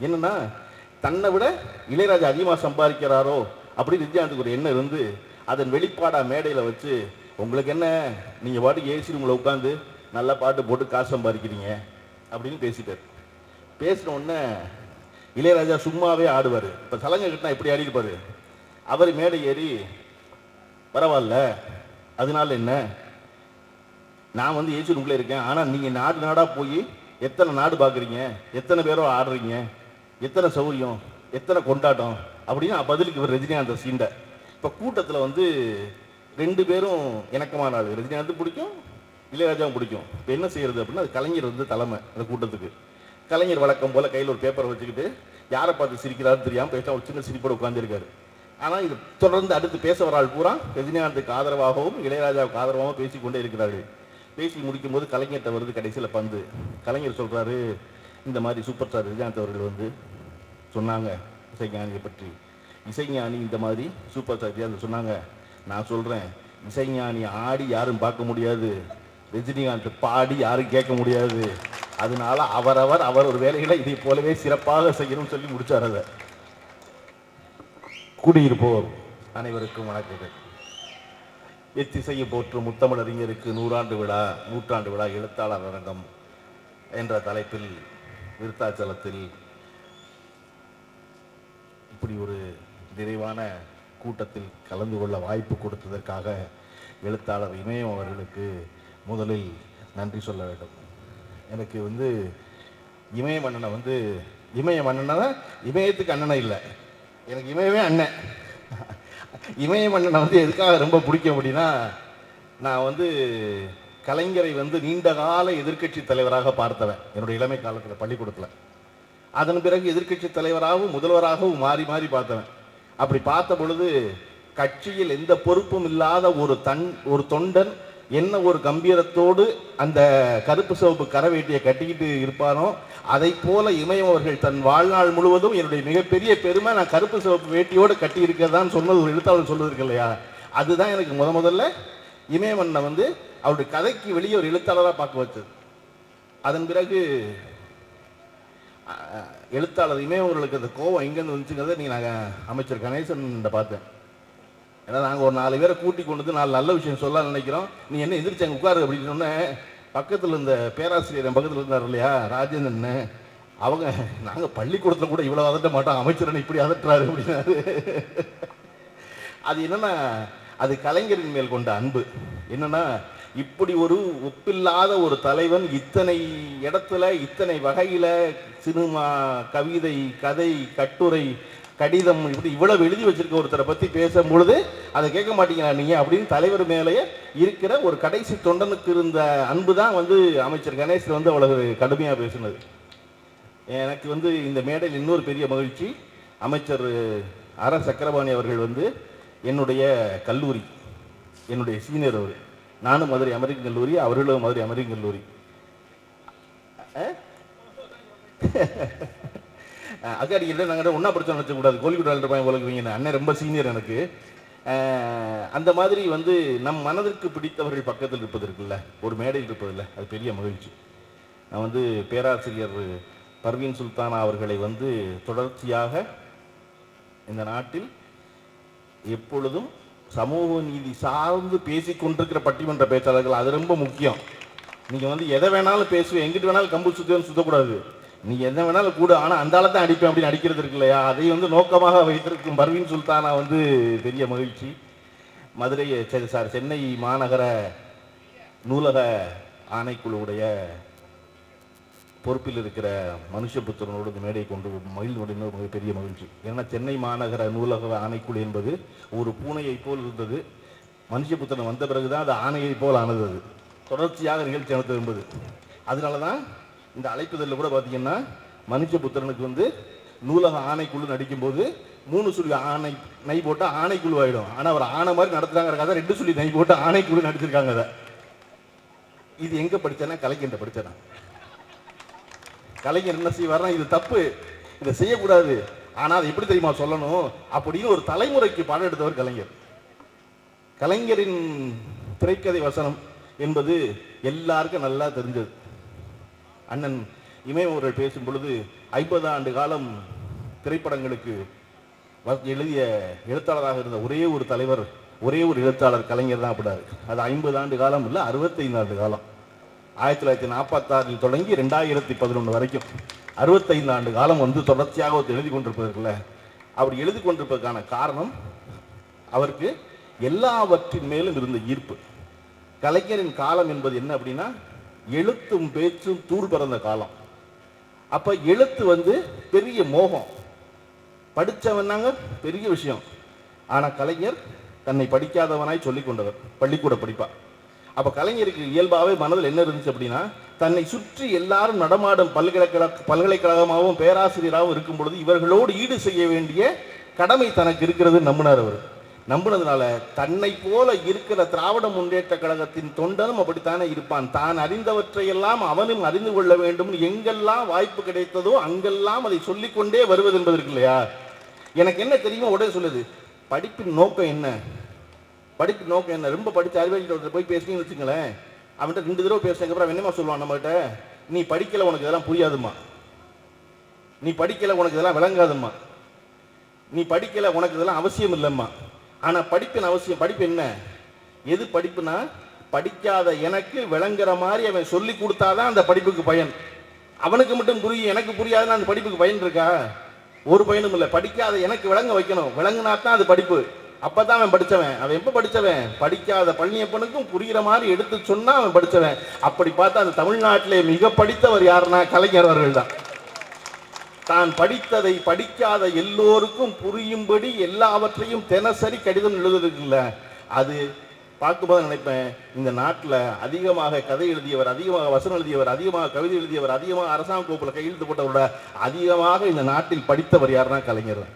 என்னன்னா தன்னை விட இளையராஜா அதிகமாக சம்பாதிக்கிறாரோ அப்படின்னு விஜயாந்துக்கு ஒரு எண்ணம் இருந்து அதன் வெளிப்பாடாக மேடையில் வச்சு உங்களுக்கு என்ன? நீங்கள் பாட்டுக்கு ஏசி ரூமில் உட்காந்து நல்லா பாட்டு போட்டு காசு சம்பாதிக்கிறீங்க? அப்படின்னு பேசிட்டார். பேசின உடனே இளையராஜா சும்மாவே ஆடுவார். இப்போ சலங்கை கட்டினா எப்படி ஆடிருப்பார் அவர் மேடை ஏறி பரவாயில்ல. அதனால என்ன? நான் வந்து ஏசி ரூமில் இருக்கேன். ஆனால் நீங்கள் நாடு நாடாக போய் எத்தனை நாடு பார்க்குறீங்க எத்தனை பேரோ ஆடுறீங்க? எத்தனை சௌரியம் எத்தனை கொண்டாட்டம் அப்படின்னு பதிலுக்கு இவர் ரஜினிகாந்த் சீண்டை. இப்போ கூட்டத்தில் வந்து ரெண்டு பேரும் இணக்கமான ஆள். ரஜினிகாந்த் பிடிக்கும் இளையராஜாவும் பிடிக்கும். இப்போ என்ன செய்யறது அப்படின்னா அது கலைஞர் வந்து தலைமை அந்த கூட்டத்துக்கு. கலைஞர் வழக்கம் போல் கையில் ஒரு பேப்பரை வச்சுக்கிட்டு யாரை பார்த்து சிரிக்கிறாரு தெரியாமல் பேச ஒரு சின்ன சிரிப்போடு உட்காந்துருக்காரு ஆனால் இது தொடர்ந்து அடுத்து பேச வர ஆள் பூரா ரஜினிகாந்துக்கு ஆதரவாகவும் இளையராஜாவுக்கு ஆதரவாகவும் பேசிக்கொண்டே இருக்கிறார்கள் பேசி முடிக்கும் போது கலைஞர்கிட்ட வருது கடைசியில் பந்து. கலைஞர் சொல்கிறாரு இந்த மாதிரி சூப்பர் ஸ்டார் ரஜினிகாந்த் அவர்கள் வந்து சொன்னாங்க. இசைஞானியை பற்றி. இசைஞானி இந்த மாதிரி சூப்பர் ஸ்டார் ரஜினிகாந்த் சொன்னாங்க. நான் சொல்கிறேன் இசைஞானி ஆடி யாரும் பார்க்க முடியாது. ரஜினிகாந்த் பாடி யாரும் கேட்க முடியாது. அதனால அவரவர் அவர் ஒரு வேலைகளை இதை போலவே சிறப்பாக செய்யணும்னு சொல்லி முடிச்சார் அதை. குடியிருப்போர் அனைவருக்கும் வணக்கங்கள். எத்திசையை போற்றும் முத்தமிழறிஞருக்கு நூறாண்டு விழா நூற்றாண்டு விழா எழுத்தாளர் அரங்கம் என்ற தலைப்பில் விருத்தாச்சலத்தில் இப்படி ஒரு நிறைவான கூட்டத்தில் கலந்து கொள்ள வாய்ப்பு கொடுத்ததற்காக எழுத்தாளர் இமயம் அவர்களுக்கு முதலில் நன்றி சொல்ல வேண்டும். எனக்கு வந்து இமய மன்னனை வந்து இமய மன்னனை? இமயத்துக்கு அண்ணனை இல்லை. எனக்கு இமயமே அண்ணன். இமய மன்னனை வந்து எதுக்காக ரொம்ப பிடிக்கும் அப்படின்னா நான் வந்து கலைஞரை வந்து நீண்ட கால எதிர்க்கட்சி தலைவராக பார்த்தவன். என்னுடைய இளமை காலத்தில் பள்ளிக்கூடத்தில். அதன் பிறகு எதிர்க்கட்சி தலைவராகவும் முதல்வராகவும் மாறி மாறி பார்த்தவன். அப்படி பார்த்த பொழுது கட்சியில் எந்த பொறுப்பும் இல்லாத ஒரு தன் ஒரு தொண்டன் என்ன ஒரு கம்பீரத்தோடு அந்த கருப்பு சிவப்பு கரவேட்டியை கட்டிக்கிட்டு இருப்பானோ அதை போல இமயம் அவர்கள் தன் வாழ்நாள் முழுவதும் என்னுடைய மிகப்பெரிய பெருமை நான் கருப்பு சிவப்பு வேட்டியோடு கட்டி இருக்கிறதான்னு சொன்னது ஒரு எழுத்தாளர் சொல்றது இல்லையா? அதுதான் எனக்கு முத முதல்ல இமயமன்னை வந்து அவருடைய கதைக்கு வெளியே ஒரு எழுத்தாளராக பார்க்க வச்சது. அதன் பிறகு எழுத்தாளர் இமயவர்களுக்கு அந்த கோவம் எங்கேருந்து வந்துச்சுங்கிறத நீங்கள் நாங்கள் அமைச்சர் கணேசன் பார்த்தேன். ஏன்னா நாங்கள் ஒரு நாலு பேரை கூட்டி கொண்டு வந்து நாலு நல்ல விஷயம் சொல்ல நினைக்கிறோம். நீ என்ன எந்திரிச்சு அங்கே உட்காரு அப்படின்னு சொன்னேன் பக்கத்தில் இருந்த பேராசிரியர் என் பக்கத்தில் இருந்தார் இல்லையா ராஜேந்திரன் அவங்க நாங்கள் பள்ளிக்கூடத்தில் கூட இவ்வளோ அதட்ட மாட்டோம் அமைச்சரன் இப்படி அதட்டுறாரு அப்படின்னாரு. அது என்னன்னா அது கலைஞரின் மேல் கொண்ட அன்பு. என்னென்னா இப்படி ஒரு ஒப்பில்லாத ஒரு தலைவன் இத்தனை இடத்துல இத்தனை வகையில் சினிமா கவிதை கதை கட்டுரை கடிதம் இப்படி இவ்வளவு எழுதி வச்சிருக்க ஒருத்தரை பத்தி பேசும் பொழுது அதை கேட்க மாட்டீங்களா நீங்க அப்படின்னு தலைவர் மேலேயே இருக்கிற ஒரு கடைசி தொண்டனுக்கு இருந்த அன்பு தான் வந்து அமைச்சர் கணேசர் வந்து அவ்வளவு கடுமையா பேசினது. எனக்கு வந்து இந்த மேடையில் இன்னொரு பெரிய மகிழ்ச்சி. அமைச்சர் அர சக்கரபாணி அவர்கள் வந்து என்னுடைய கல்லூரி என்னுடைய சீனியர் அவர். நானும் மதுரை அமெரிக்கன் கல்லூரி அவர்களும் மதுரை அமெரிக்கன் கல்லூரி. அக்காடி இல்லை நாங்கள் ஒன்றா படிச்சோம் நினச்சக்கூடாது கோலிக்குடால் பையன் உலகுவீங்க அண்ணன் ரொம்ப சீனியர் எனக்கு. அந்த மாதிரி வந்து நம் மனதிற்கு பிடித்தவர்கள் பக்கத்தில் இருப்பது இருக்குல்ல? ஒரு மேடையில் இருப்பதில்ல. அது பெரிய மகிழ்ச்சி. நான் வந்து பேராசிரியர் பர்வீன் சுல்தானா அவர்களை வந்து தொடர்ச்சியாக இந்த நாட்டில் எப்பொழுதும் சமூக நீதி சார்ந்து பேசி கொண்டிருக்கிற பட்டிமன்ற பேச்சாளர்கள் அது ரொம்ப முக்கியம். நீங்கள் வந்து எதை வேணாலும் பேசுவேன் எங்கிட்டு வேணாலும் கம்பு சுத்தம் சுத்தக்கூடாது. நீ எதை வேணாலும் கூட ஆனால் அந்த ஆளை தான் அடிப்பேன் அப்படின்னு அடிக்கிறது இருக்கு இல்லையா? அதை வந்து நோக்கமாக வைத்திருக்கும் பர்வீன் சுல்தானா வந்து பெரிய மகிழ்ச்சி. மதுரை சரி சார் சென்னை மாநகர நூலக ஆணைக்குழுவுடைய பொறுப்பில் இருக்கிற மனுஷபுத்திரனோடு இந்த மேடையை கொண்டு மகிழ்ந்து இன்னொரு மிகப்பெரிய மகிழ்ச்சி. ஏன்னா சென்னை மாநகர நூலக ஆணைக்குழு என்பது ஒரு பூனையைப் போல் இருந்தது. மனுஷபுத்திரன் வந்த பிறகுதான் அது ஆணையைப் போல் ஆனது அது தொடர்ச்சியாக நிகழ்ச்சி நடத்தது என்பது. அதனால தான் இந்த அழைப்புதலில் கூட பார்த்தீங்கன்னா மனுஷபுத்திரனுக்கு வந்து நூலக ஆணைக்குழு நடிக்கும்போது மூணு சொல்லி ஆணை நை போட்டால் ஆணைக்குழு ஆகிடும் ஆனால் அவர் ஆணை மாதிரி நடத்துறாங்கிறக்காக ரெண்டு சொல்லி நை போட்டு ஆணைக்குழு நடிச்சிருக்காங்க அதை. இது எங்கே படித்தேன்னா கலைக்கின்ற படிச்சேன் கலைஞர் என்ன செய்வார்னா இது தப்பு இதை செய்யக்கூடாது. ஆனால் அதை எப்படி தெரியுமா சொல்லணும்? அப்படின்னு ஒரு தலைமுறைக்கு பாடம் எடுத்தவர் கலைஞர். கலைஞரின் திரைக்கதை வசனம் என்பது எல்லாருக்கும் நல்லா தெரிஞ்சது. அண்ணன் இமயம் அவர்கள் பேசும் பொழுது ஐம்பது ஆண்டு காலம் திரைப்படங்களுக்கு எழுதிய எழுத்தாளராக இருந்த ஒரே ஒரு தலைவர் ஒரே ஒரு எழுத்தாளர் கலைஞர் தான் அப்படின்னாரு. அது ஐம்பது ஆண்டு காலம் இல்லை அறுபத்தைந்து ஆண்டு காலம். ஆயிரத்தி தொள்ளாயிரத்தி நாற்பத்தாறில் தொடங்கி ரெண்டாயிரத்தி பதினொன்று வரைக்கும் அறுபத்தைந்து ஆண்டு காலம் வந்து தொடர்ச்சியாக ஒருத்தர் எழுதி கொண்டிருப்பதற்குல அவர் எழுதி கொண்டிருப்பதற்கான காரணம் அவருக்கு எல்லாவற்றின் மேலும் இருந்த ஈர்ப்பு. கலைஞரின் காலம் என்பது என்ன அப்படின்னா எழுத்தும் பேச்சும் தூள் பிறந்த காலம். அப்போ எழுத்து வந்து பெரிய மோகம். படித்தவனாங்க பெரிய விஷயம். ஆனால் கலைஞர் தன்னை படிக்காதவனாய் சொல்லிக் கொண்டவர். பள்ளிக்கூட படிப்பார் அப்ப கலைஞருக்கு இயல்பாவே மனதில் என்ன இருந்துச்சு அப்படின்னா தன்னை சுற்றி எல்லாரும் நடமாடும் பல்கலைக்கழக பல்கலைக்கழகமாகவும் பேராசிரியராகவும் இருக்கும் பொழுது இவர்களோடு ஈடு செய்ய வேண்டிய கடமை தனக்கு இருக்கிறது நம்பினார் அவர். நம்பினதுனால தன்னை போல இருக்கிற திராவிட முன்னேற்ற கழகத்தின் தொண்டனும் அப்படித்தானே இருப்பான். தான் அறிந்தவற்றையெல்லாம் அவனும் அறிந்து கொள்ள வேண்டும். எங்கெல்லாம் வாய்ப்பு கிடைத்ததோ அங்கெல்லாம் அதை சொல்லிக்கொண்டே வருவது என்பதற்கு இல்லையா? எனக்கு என்ன தெரியுமோ உடனே சொல்லுது. படிப்பின் நோக்கம் என்ன? படிப்பு நோக்கம் என்ன? ரொம்ப படித்து அறிவாளிகிட்ட போய் பேசுனீங்கன்னு வச்சுங்களேன் அவன்கிட்ட ரெண்டு தடவை பேசுனதுக்கு அப்புறம் அவன் என்னமா சொல்லுவான் நம்மகிட்ட? நீ படிக்கல உனக்கு இதெல்லாம் புரியாதும்மா. நீ படிக்கல உனக்கு இதெல்லாம் விளங்காதும்மா. நீ படிக்கல உனக்கு இதெல்லாம் அவசியம் இல்லைம்மா. ஆனால் படிப்பின் அவசியம் படிப்பு என்ன? எது படிப்புனா படிக்காத எனக்கு விளங்குற மாதிரி அவன் சொல்லி கொடுத்தாதான் அந்த படிப்புக்கு பயன். அவனுக்கு மட்டும் புரியும் எனக்கு புரியாதுன்னா அந்த படிப்புக்கு பயன் இருக்கா? ஒரு பயனும் இல்லை. படிக்காத எனக்கு விளங்க வைக்கணும். விளங்குனா தான் அது படிப்பு. அப்பதான் அவன் படித்தவன் அவன் எப்ப படித்தவன் படிக்காத பழனியப்பனுக்கும் புரிகிற மாதிரி எடுத்து சொன்னா அவன் படித்தவன் அப்படி பார்த்தா அந்த தமிழ்நாட்டிலே மிக படித்தவர் யாருன்னா கலைஞர் அவர்கள் தான் தான் படித்ததை படிக்காத எல்லோருக்கும் புரியும்படி எல்லாவற்றையும் தினசரி கடிதம் எழுதுறதுக்குல்ல அது பார்க்கும்போது நினைப்பேன் இந்த நாட்டில் அதிகமாக கதை எழுதியவர் அதிகமாக வசனம் எழுதியவர் அதிகமாக கவிதை எழுதியவர் அதிகமாக அரசாங்க கோப்பில் கையெழுத்து போட்டவரோட அதிகமாக இந்த நாட்டில் படித்தவர் யாருன்னா கலைஞர் தான்.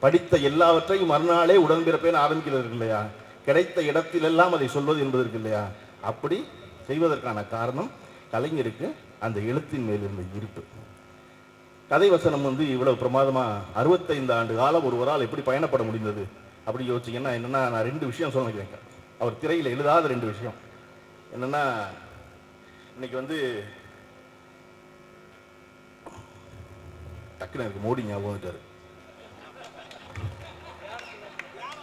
படித்த எல்லாவற்றையும் மறுநாளே உடன்பிறப்பேன்னு ஆரம்பிக்கிறது இல்லையா கிடைத்த இடத்திலெல்லாம் அதை சொல்வது என்பது இல்லையா அப்படி செய்வதற்கான காரணம் கலைஞருக்கு அந்த எழுத்தின் மேல் இருந்த ஈர்ப்பு கதை வசனம் வந்து இவ்வளவு பிரமாதமாக அறுபத்தைந்து ஆண்டு காலம் ஒருவரால் எப்படி பயணப்பட முடிந்தது? அப்படி யோசிச்சீங்கன்னா என்னென்னா நான் ரெண்டு விஷயம் சொல்ல நினைக்கிறேன். அவர் திரையில் எழுதாத ரெண்டு விஷயம். என்னென்னா இன்னைக்கு வந்து டக்குன்னு எனக்கு மோடி ஞாபகம் வந்துட்டார்.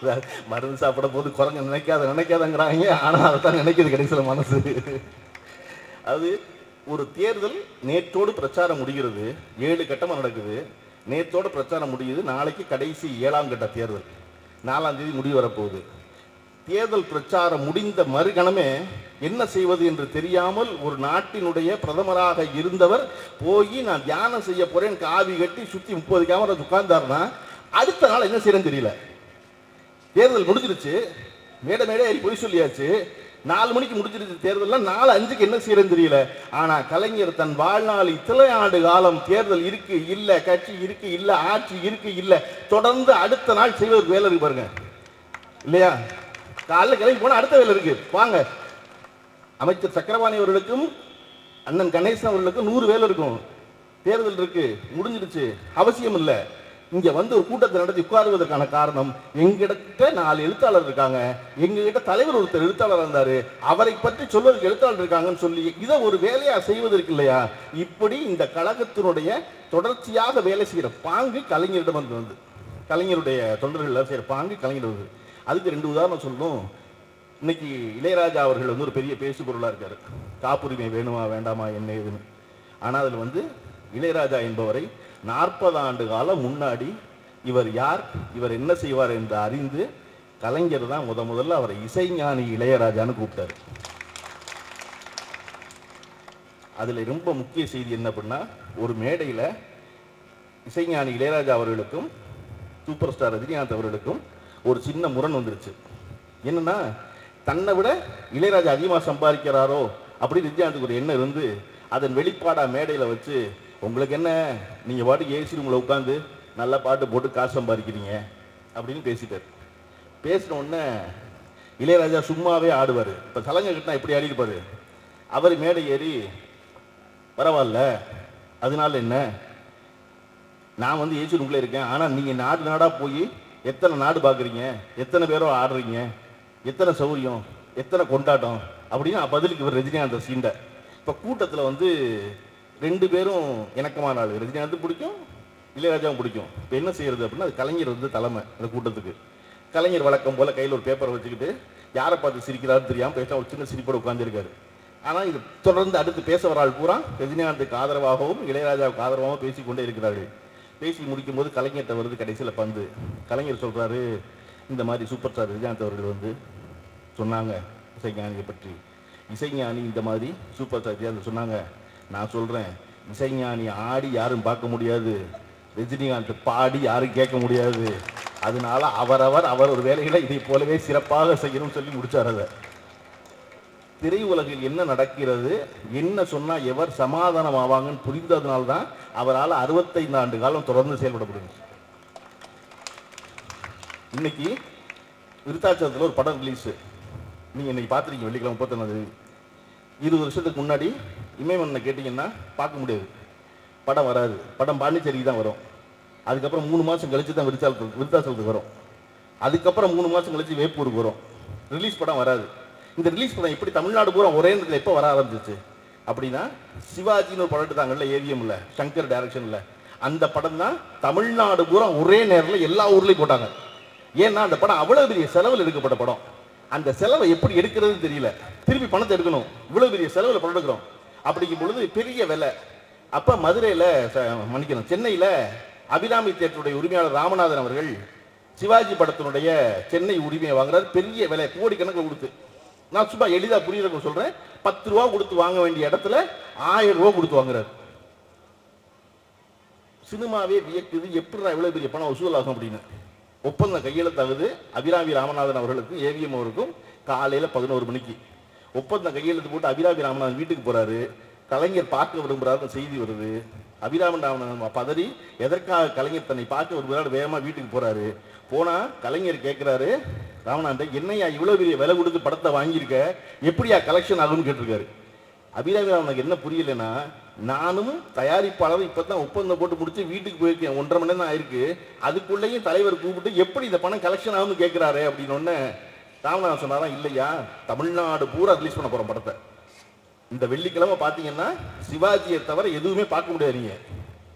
மருந்து சாப்பிட போது குரங்கு நினைக்காத நினைக்காதங்கிறாங்க. ஆனா தான் நினைக்கிது கடைசியில் மனசு. அது ஒரு தேர்தல் நேற்றோடு பிரச்சாரம் முடிகிறது. ஏழு கட்டமா நடக்குது. நேற்றோட பிரச்சாரம் முடியுது. நாளைக்கு கடைசி ஏழாம் கட்ட தேர்தல். நாலாம் தேதி முடிவு வரப்போகுது. தேர்தல் பிரச்சாரம் முடிந்த மறுகணமே என்ன செய்வது என்று தெரியாமல் ஒரு நாட்டினுடைய பிரதமராக இருந்தவர் போய் நான் தியானம் செய்ய போறேன். காவி கட்டி சுற்றி முப்பது கேமரா உட்கார்ந்தார்னா அடுத்த நாள் என்ன செய்யறேன்னு தெரியல. தேர்தல் முடிஞ்சிருச்சு. மேடை மேடை ஏறி பொய் சொல்லியாச்சு. நாலு மணிக்கு முடிஞ்சிருச்சு தேர்தல்லாம் நாலு அஞ்சுக்கு என்ன செய்யறதுன்னு தெரியல. ஆனா கலைஞர் தன் வாழ்நாள் இத்தனை ஆண்டு காலம் தேர்தல் இருக்கு இல்ல கட்சி இருக்கு இல்ல ஆட்சி இருக்கு இல்ல. தொடர்ந்து அடுத்த நாள் செய்வதற்கு வேலை இருக்கு பாருங்க. இல்லையா? காலைல கிளம்பி போனா அடுத்த வேலை இருக்கு. வாங்க. அமைச்சர் சக்கரபாணி அவர்களுக்கும் அண்ணன் கணேசன் அவர்களுக்கும் நூறு வேலை இருக்கும். தேர்தல் இருக்கு முடிஞ்சிருச்சு. அவசியம் இல்லை. இங்க வந்து ஒரு கூட்டத்தை நடத்தி உட்காருவதற்கான காரணம் எங்கிட்ட நாலு எழுத்தாளர் இருக்காங்க. எங்ககிட்ட தலைவர் ஒருத்தர் எழுத்தாளர் இருந்தாரு. அவரை பற்றி சொல்வதற்கு எழுத்தாளர் இருக்காங்கன்னு சொல்லி இதை ஒரு வேலையா செய்வதற்கு இல்லையா? இப்படி இந்த கழகத்தினுடைய தொடர்ச்சியாக வேலை செய்கிற பாங்கு கலைஞரிடம் வந்து வந்து கலைஞருடைய தொண்டர்கள் செய்கிற பாங்கு கலைஞர் வந்து. அதுக்கு ரெண்டு உதாரணம் சொல்லணும். இன்னைக்கு இளையராஜா அவர்கள் வந்து ஒரு பெரிய பேசு பொருளாக இருக்காரு. காப்புரிமை வேணுமா வேண்டாமா என்ன ஏதுன்னு. ஆனால் அதில் வந்து இளையராஜா என்பவரை நாற்பது ஆண்டு காலம் முன்னாடி இவர் யார்? இவர் என்ன செய்வார் என்று அறிந்து கலைஞர் தான் முத முதல்ல அவரை இசைஞானி இளையராஜான்னு கூப்பிட்டாரு. அதுல ரொம்ப முக்கிய செய்தி என்ன அப்படின்னா ஒரு மேடையில இசைஞானி இளையராஜா அவர்களுக்கும் சூப்பர் ஸ்டார் ரஜினிகாந்த் அவர்களுக்கும் ஒரு சின்ன முரண் வந்துருச்சு. என்னன்னா தன்னை விட இளையராஜா அதிகமாக சம்பாதிக்கிறாரோ அப்படின்னு ரஜினிகாந்துக்கு ஒரு எண்ணம் இருந்து அதன் வெளிப்பாடா மேடையில் வச்சு உங்களுக்கு என்ன? நீங்கள் பாட்டுக்கு ஏசி ரூமில் உட்காந்து நல்லா பாட்டு போட்டு காசு சம்பாதிக்கிறீங்க அப்படின்னு பேசிட்டார். பேசின உடனே இளையராஜா சும்மாவே ஆடுவார். இப்போ சலங்கை கட்டினா எப்படி ஆடிருப்பாரு அவர் மேடை ஏறி பரவாயில்ல அதனால என்ன? நான் வந்து ஏசி ரூம்ல இருக்கேன். ஆனா நீங்க நாடு நாடா போய் எத்தனை நாடு பாக்குறீங்க? எத்தனை பேரோ ஆடுறீங்க? எத்தனை சௌரியம்? எத்தனை கொண்டாட்டம்? அப்படின்னு பதிலுக்கு இவர் ரஜினிகாந்த் சீண்ட. இப்ப கூட்டத்துல வந்து ரெண்டு பேரும் இணக்கமான ஆள். ரஜினிகாந்த் பிடிக்கும் இளையராஜாவும் பிடிக்கும். இப்போ என்ன செய்யறது அப்படின்னா அது கலைஞர் வந்து தலைமை அந்த கூட்டத்துக்கு. கலைஞர் வழக்கம் போல கையில் ஒரு பேப்பரை வச்சுக்கிட்டு யாரை பார்த்து சிரிக்கிறாரு தெரியாமல் பேசினா ஒரு சின்ன சிரிப்போட உட்காந்துருக்காரு ஆனால் இது தொடர்ந்து அடுத்து பேச வர ஆள் பூரா ரஜினிகாந்துக்கு ஆதரவாகவும் இளையராஜாவுக்கு ஆதரவாகவும் பேசிக்கொண்டே இருக்கிறார்கள். பேசி முடிக்கும் போது கலைஞர்கிட்ட வருது கடைசியில் பந்து. கலைஞர் சொல்றாரு இந்த மாதிரி சூப்பர் ஸ்டார் ரஜினிகாந்த் அவர்கள் வந்து சொன்னாங்க இசைஞானியை பற்றி. இசைஞானி இந்த மாதிரி சூப்பர் ஸ்டார் ரஜினிகாந்த் சொன்னாங்க. நான் சொல்கிறேன் இசைஞானி ஆடி யாரும் பார்க்க முடியாது. ரஜினிகாந்த் பாடி யாரும் கேட்க முடியாது. அதனால அவரவர் அவர் ஒரு வேலைகளை இதை போலவே சிறப்பாக செய்யணும்னு சொல்லி முடிச்சார் அதை. திரையுலகில் என்ன நடக்கிறது? என்ன சொன்னால் எவர் சமாதானம் ஆவாங்கன்னு புரிந்ததுனால தான் அவரால் அறுபத்தைந்து ஆண்டு காலம் தொடர்ந்து செயல்பட முடியும் இன்னைக்கு விருத்தாச்சலத்தில் ஒரு படம் ரிலீஸு நீங்கள் இன்னைக்கு பார்த்துருக்கீங்க வெள்ளிக்கிழமை முப்பத்தொன்னாது இருபது வருஷத்துக்கு முன்னாடி இமயமன்னை கேட்டிங்கன்னா பார்க்க முடியாது. படம் வராது. படம் பாண்டிச்சேரிக்கு தான் வரும். அதுக்கப்புறம் மூணு மாதம் கழித்து தான் விருத்தாச்சலத்துக்கு விருத்தாச்சலத்துக்கு வரும். அதுக்கப்புறம் மூணு மாதம் கழித்து வேப்பூருக்கு வரும். ரிலீஸ் படம் வராது. இந்த ரிலீஸ் படம் எப்படி தமிழ்நாடு பூரா ஒரே நேரத்தில் எப்போ வர ஆரம்பிச்சிச்சு? அப்படின்னா சிவாஜின்னு ஒரு படம் எடுத்தாங்கல்ல ஏவிஎம்ல சங்கர் டைரக்ஷனில். அந்த படம் தான் தமிழ்நாடு பூரா ஒரே நேரத்தில் எல்லா ஊர்லேயும் போட்டாங்க. ஏன்னா அந்த படம் அவ்வளோ பெரிய செலவில் எடுக்கப்பட்ட படம். அந்த செலவை எப்படி எடுக்கிறதுன்னு தெரியல. திருப்பி பணத்தை எடுக்கணும். இவ்வளோ பெரிய செலவில் படம் எடுக்கிறோம். அப்படிங்கும் பொழுது பெரிய விலை. அப்போ மதுரையில் ச- மன்னிக்கணும் சென்னையில் அபிராமி தேட்டருடைய உரிமையாளர் ராமநாதன் அவர்கள் சிவாஜி படத்தினுடைய சென்னை உரிமையை வாங்குறாரு. பெரிய விலை கோடிக்கணக்கில் கொடுத்து. நான் சும்மா எளிதாக புரியுறதுக்கு சொல்கிறேன் பத்து ரூபா கொடுத்து வாங்க வேண்டிய இடத்துல ஆயிரம் ரூபா கொடுத்து வாங்குறாரு. சினிமாவே வியக்குது. எப்படி நான் இவ்வளோ பெரிய பணம் வசூலாகும் அப்படின்னு. ஒப்பந்தம் கையெழுத்தாகுது. அபிராமி ராமநாதன் அவர்களுக்கும் ஏவிஎம் அவருக்கும் காலையில் பதினோரு மணிக்கு. ஒப்பந்தம் கையெழுத்து போட்டு அபிராமி ராமநாதன் வீட்டுக்கு போறாரு. கலைஞர் பார்க்க விரும்புறாரு செய்தி வருது. அபிராமன் ராமநாதன் பதறி எதற்காக கலைஞர் தன்னை பார்க்க விரும்புகிறார்? வேகமா வீட்டுக்கு போறாரு. போனா கலைஞர் கேட்கிறாரு ராமநாதன் என்னையா இவ்வளவு பெரிய விலை கொடுத்து படத்தை வாங்கியிருக்க? எப்படியா கலெக்ஷன் ஆகும்னு கேட்டிருக்காரு. அபிராமி ராமனுக்கு என்ன புரியலைன்னா நானும் தயாரிப்பாளரும் இப்பதான் ஒப்பந்தம் போட்டு முடிச்சு வீட்டுக்கு போயிருக்கேன். ஒன்றரை மணி நேரம் ஆயிருக்கு. அதுக்குள்ளேயும் தலைவர் கூப்பிட்டு எப்படி இந்த பணம் கலெக்ஷன் ஆகும்னு கேட்கிறாரு அப்படின்னு ராமநாதன் சொன்னாராம் இல்லையா தமிழ்நாடு பூரா ரிலீஸ் பண்ண போறோம் படத்தை. இந்த வெள்ளிக்கிழமை பார்த்தீங்கன்னா சிவாஜியை தவிர எதுவுமே பார்க்க முடியாது நீங்க.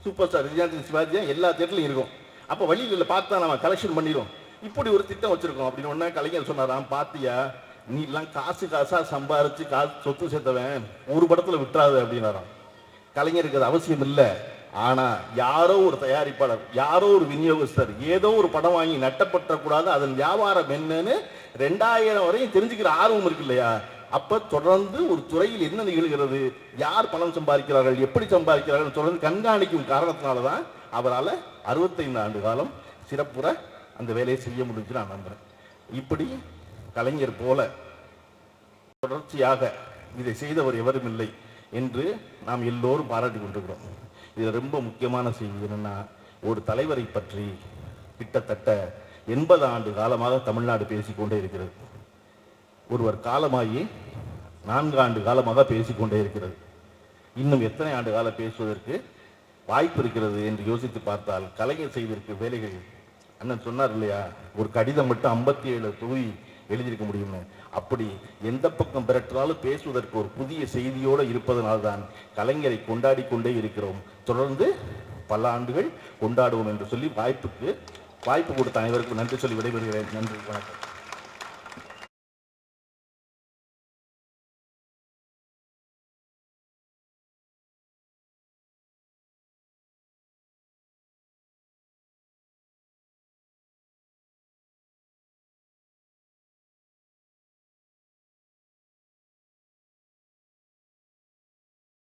சூப்பர் ஸ்டார் ரஜினிகாந்த் சிவாஜியா எல்லா தேட்டர்லையும் இருக்கும். அப்போ வழியில் பார்த்தா நம்ம கலெக்ஷன் பண்ணிடும் இப்படி ஒரு திட்டம் வச்சிருக்கோம். அப்படின்னு ஒன்று கலைஞர் சொன்னாராம் பார்த்தியா நீ எல்லாம் காசு காசா சம்பாரிச்சு காசு சொத்து சேர்த்தவன். ஒரு படத்தில் விட்டுறாது அப்படின்னாராம். கலைஞருக்கு அது அவசியம் இல்லை. ஆனா யாரோ ஒரு தயாரிப்பாளர் யாரோ ஒரு விநியோகஸ்தர் ஏதோ ஒரு படம் வாங்கி நட்டப்பட்டக்கூடாது அதன் வியாபாரம் என்னன்னு ரெண்டாயிரம் வரையும் தெரிஞ்சுக்கிற ஆர்வம் இருக்கு இல்லையா அப்ப தொடர்ந்து ஒரு துறையில் என்ன நிகழ்கிறது? யார் பணம் சம்பாதிக்கிறார்கள்? எப்படி சம்பாதிக்கிறார்கள் தொடர்ந்து கண்காணிக்கும் காரணத்தினால தான் அவரால் அறுபத்தைந்து ஆண்டு காலம் சிறப்புற அந்த வேலையை செய்ய முடிஞ்சு நான் நம்புறேன். இப்படி கலைஞர் போல தொடர்ச்சியாக இதை செய்தவர் எவரும் இல்லை என்று நாம் எல்லோரும் பாராட்டி கொண்டிருக்கிறோம். இது ரொம்ப முக்கியமான செய்தி என்னென்னா ஒரு தலைவரை பற்றி கிட்டத்தட்ட எண்பது ஆண்டு காலமாக தமிழ்நாடு பேசிக்கொண்டே இருக்கிறது. ஒருவர் காலமாகி நான்கு ஆண்டு காலமாக பேசிக்கொண்டே இருக்கிறது. இன்னும் எத்தனை ஆண்டு காலம் பேசுவதற்கு வாய்ப்பு இருக்கிறது என்று யோசித்து பார்த்தால் கலைஞர் செய்திருக்க வேலைகள் அண்ணன் சொன்னார் இல்லையா ஒரு கடிதம் மட்டும் ஐம்பத்தி ஏழு தொகுதி எழுதியிருக்க முடியும்னு. அப்படி எந்த பக்கம் பிறற்றினாலும் பேசுவதற்கு ஒரு புதிய செய்தியோடு இருப்பதனால்தான் கலைஞரை கொண்டாடி கொண்டே இருக்கிறோம். தொடர்ந்து பல ஆண்டுகள் கொண்டாடுவோம் என்று சொல்லி வாய்ப்புக்கு வாய்ப்பு கொடுத்த அனைவருக்கும் நன்றி சொல்லி விடைபெறுகிறேன். நன்றி வணக்கம்.